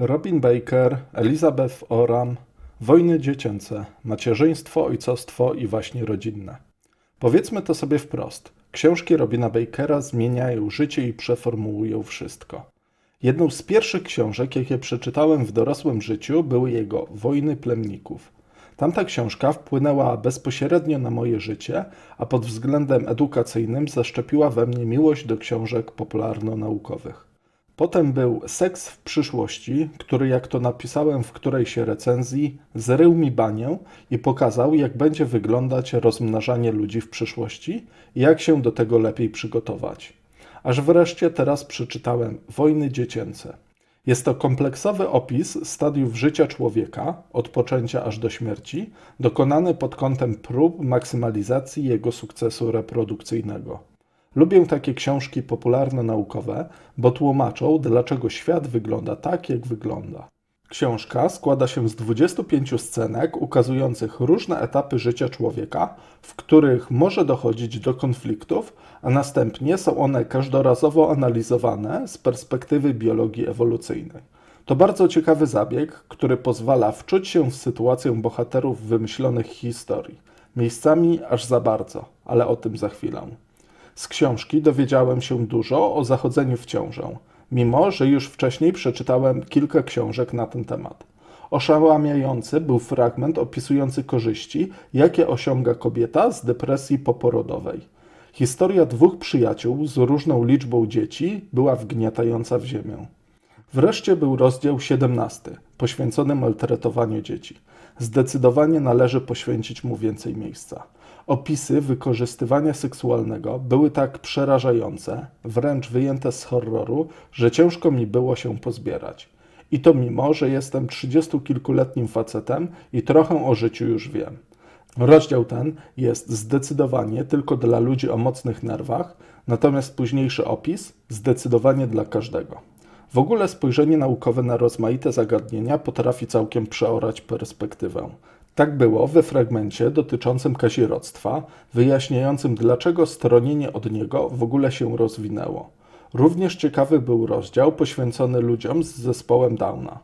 Robin Baker, Elizabeth Oram, Wojny dziecięce, macierzyństwo, ojcostwo i właśnie rodzinne. Powiedzmy to sobie wprost. Książki Robina Bakera zmieniają życie i przeformułują wszystko. Jedną z pierwszych książek, jakie przeczytałem w dorosłym życiu, były jego Wojny plemników. Tamta książka wpłynęła bezpośrednio na moje życie, a pod względem edukacyjnym zaszczepiła we mnie miłość do książek popularno-naukowych. Potem był Seks w przyszłości, który, jak to napisałem w którejś recenzji, zrył mi banię i pokazał, jak będzie wyglądać rozmnażanie ludzi w przyszłości i jak się do tego lepiej przygotować. Aż wreszcie teraz przeczytałem Wojny dziecięce. Jest to kompleksowy opis stadiów życia człowieka, od poczęcia aż do śmierci, dokonany pod kątem prób maksymalizacji jego sukcesu reprodukcyjnego. Lubię takie książki popularno-naukowe, bo tłumaczą, dlaczego świat wygląda tak, jak wygląda. Książka składa się z 25 scenek ukazujących różne etapy życia człowieka, w których może dochodzić do konfliktów, a następnie są one każdorazowo analizowane z perspektywy biologii ewolucyjnej. To bardzo ciekawy zabieg, który pozwala wczuć się w sytuację bohaterów wymyślonych historii. Miejscami aż za bardzo, ale o tym za chwilę. Z książki dowiedziałem się dużo o zachodzeniu w ciążę, mimo że już wcześniej przeczytałem kilka książek na ten temat. Oszałamiający był fragment opisujący korzyści, jakie osiąga kobieta z depresji poporodowej. Historia dwóch przyjaciół z różną liczbą dzieci była wgniatająca w ziemię. Wreszcie był rozdział 17, poświęcony maltretowaniu dzieci. Zdecydowanie należy poświęcić mu więcej miejsca. Opisy wykorzystywania seksualnego były tak przerażające, wręcz wyjęte z horroru, że ciężko mi było się pozbierać. I to mimo, że jestem trzydziestokilkuletnim facetem i trochę o życiu już wiem. Rozdział ten jest zdecydowanie tylko dla ludzi o mocnych nerwach, natomiast późniejszy opis zdecydowanie dla każdego. W ogóle spojrzenie naukowe na rozmaite zagadnienia potrafi całkiem przeorać perspektywę. Tak było we fragmencie dotyczącym kazirodztwa, wyjaśniającym dlaczego stronienie od niego w ogóle się rozwinęło. Również ciekawy był rozdział poświęcony ludziom z zespołem Downa.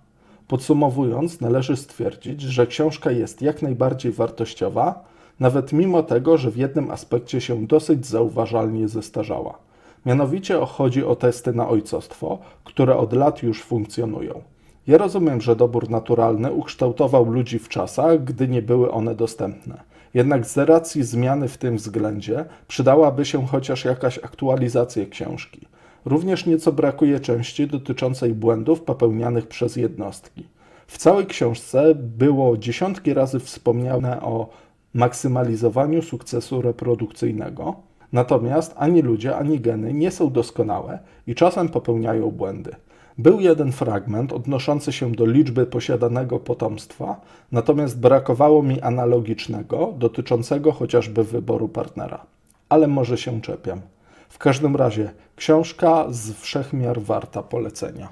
Podsumowując, należy stwierdzić, że książka jest jak najbardziej wartościowa, nawet mimo tego, że w jednym aspekcie się dosyć zauważalnie zestarzała. Mianowicie chodzi o testy na ojcostwo, które od lat już funkcjonują. Ja rozumiem, że dobór naturalny ukształtował ludzi w czasach, gdy nie były one dostępne. Jednak z racji zmiany w tym względzie przydałaby się chociaż jakaś aktualizacja książki. Również nieco brakuje części dotyczącej błędów popełnianych przez jednostki. W całej książce było dziesiątki razy wspomniane o maksymalizowaniu sukcesu reprodukcyjnego, natomiast ani ludzie, ani geny nie są doskonałe i czasem popełniają błędy. Był jeden fragment odnoszący się do liczby posiadanego potomstwa, natomiast brakowało mi analogicznego dotyczącego chociażby wyboru partnera. Ale może się czepiam. W każdym razie książka z wszechmiar warta polecenia.